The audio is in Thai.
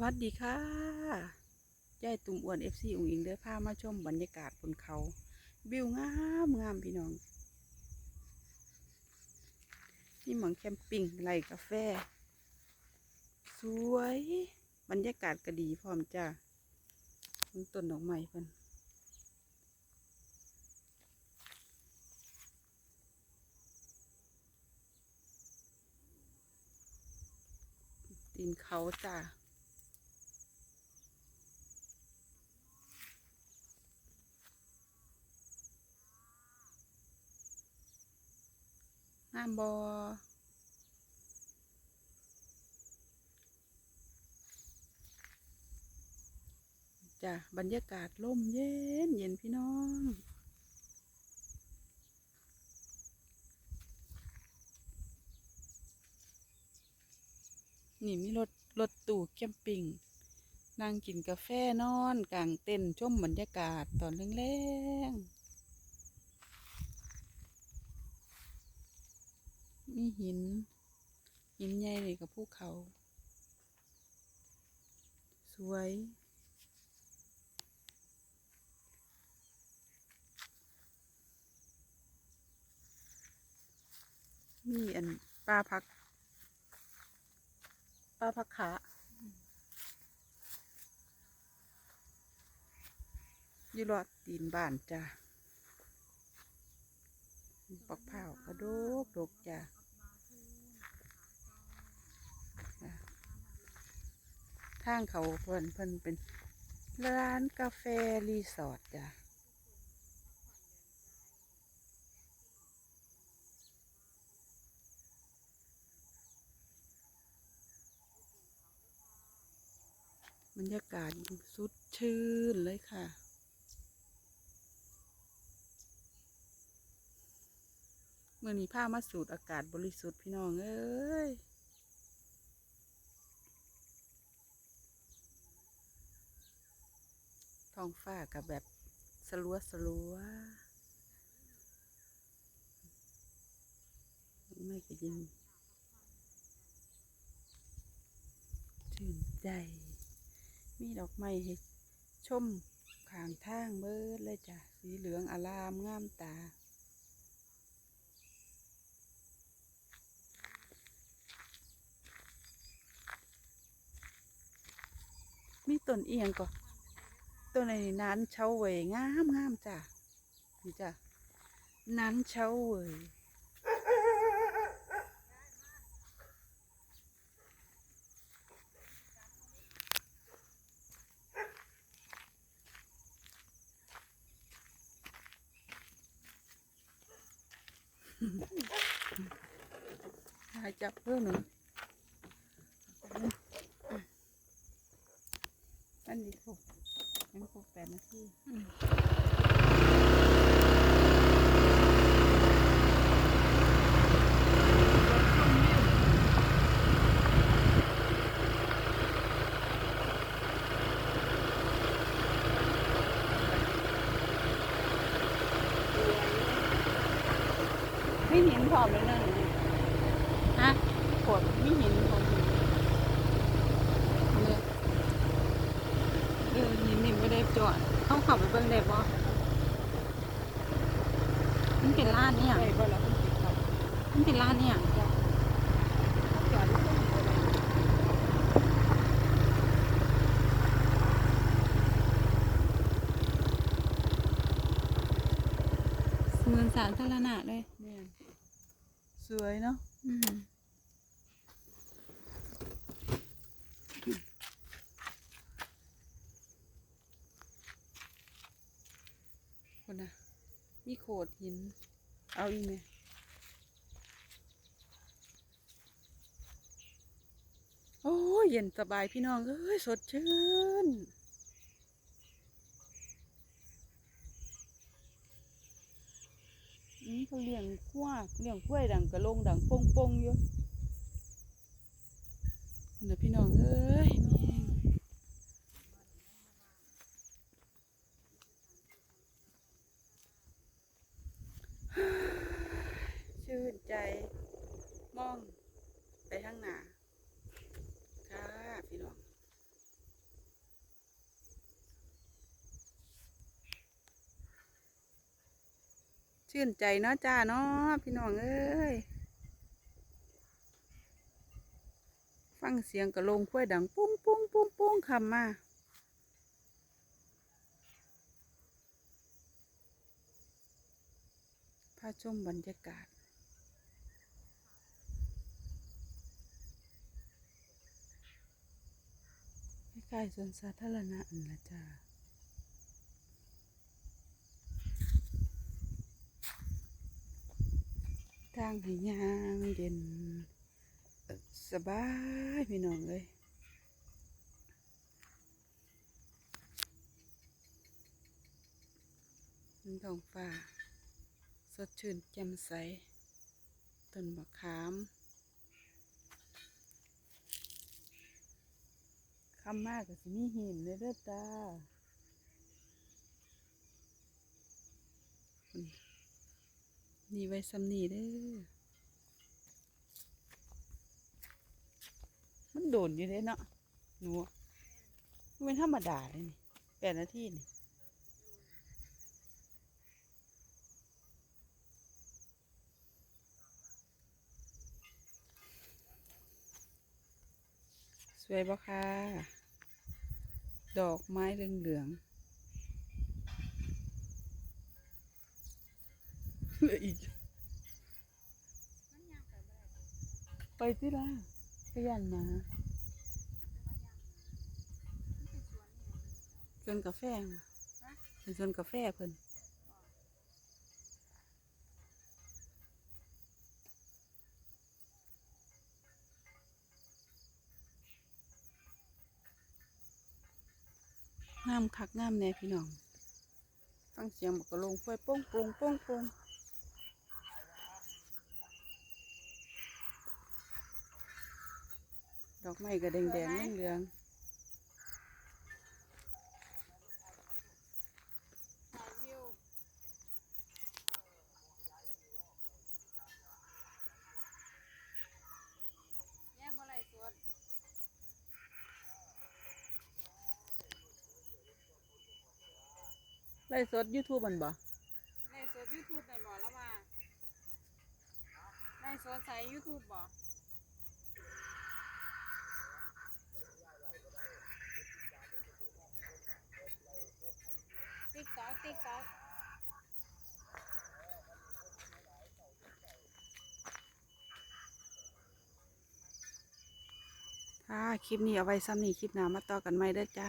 วัสดีค่ะยายตุ่มอ้วนเอฟซีอุ๋งอิงเด้อพามาชมบรรยากาศบนเขาวิวงามงามพี่น้องนี่หมองแคมปิ้งไรกาแฟ สวย บรรยากาศก็ดีพร้อมจ้าต้นดอกไม้เพิ่นตีนเขาจ้าามบอจ้ะบรรยากาศร่มเย็นเย็นพี่น้อง นี่มีรถรถตู้แคมปิ้งนั่งกินกาแฟนอนกลางเต็นท์ชมบรรยากาศตอนแรงๆ มีหิน หินใหญ่เลยกับภูเขา สวยมีอันปลาพักปลาพักขาอยู่รอดตีนบ้านจ้ะ ปักเผากระโดกดกจ้ะทางเขาเพิ่นเพิ่นเป็นร้านกาแฟรีสอร์ทจ้ะบรรยากาศสุดชื่นเลยค่ะ เมื่อนี้พามาสูดอากาศบริสุทธิ์พี่น้องเอ้ยท้องฟ้ากับแบบสลัวสลัวไม่ก็ยินชื่นใจ มีดอกไม้ให้ชมข้างทางเบิดเลยจ้ะ สีเหลืองอารามงามตา มีต้นเอียงก็ตัวในนั้นเช้าเวยงามงามจ้ะนี่จ้ะนั้นเช้าเวยหายจับเพิ่มหนึ่ง อันนี้ครบยังครบแปดนาทีไม่หินพร้อมเลยนะฮะขวดไม่หินพร้อมเลยเออ หินนี่ไม่ได้จอดต้องขับไปเบิ่งได้บ่มันเป็นร้านเนี่ยได้บ่ล่ะคุณสิครับมันเป็นร้านเนี่ยจอดอยู่ตรงนี้เลยเหมือนสาธารณะเลย แม่นสวยเนาะ อืมคนน่ะ มีโขดหิน เอาอีกไหมโอ้เย็นสบายพี่น้องเอ้ยสดชื่น นี่เขาเลี้ยงกว้าเลี้ยงกล้วยดังกระลงดังปงปงๆอยู่เดี๋ยวพี่น้องเอ้ยแม่งชื่นใจ มองไปข้างหน้า ค่ะ พี่น้อง ชื่นใจเนาะจ้าเนาะพี่น้องเอ้ย ฟังเสียงกระลงค่อยดัง ปุ้งปุ้งปุ้งปุ้งคำมาพาชมบรรยากาศใกล้ๆสวนสาธารณะนั่นละจ้าางให้ยางเย็นสบายพี่น้องเลยมันท้องฟ้า สดชื่นแจ่มใส ต้นมะขามคำมากก็สิมีหินเลยเด้อจ้า นี่ไว้ซ้ำนี่เด้อ มันโดนอยู่เด้เนาะ หนูมันเป็นธรรมดาเลยนี่แปดนาทีนี่สวยปะคะดอกไม้เหลืองๆ เหลืออีก ไปที่ละไปยันมาสวนกาแฟนะเป็นสวนกาแฟเพิ่นงามคักงามแน่พี่น้อง ฟังเสียงบอกกระลงไฟโป้งโปร่งโป้งโปร่ง อกไม้ก็แดงแดงๆเหลืองถ่ายวิวเนี่ยบ่ไรสดๆไล่สดยูทูบมันบ่ในสดยูทูบได้บ่แล้วมาในสดใส่ยูทูบบ่ติ๊กต๊อกติ๊กต๊อก ค่ะคลิปนี้เอาไว้ซ้ำนี่คลิปหน้ามาต่อกันใหม่เด้อจ้า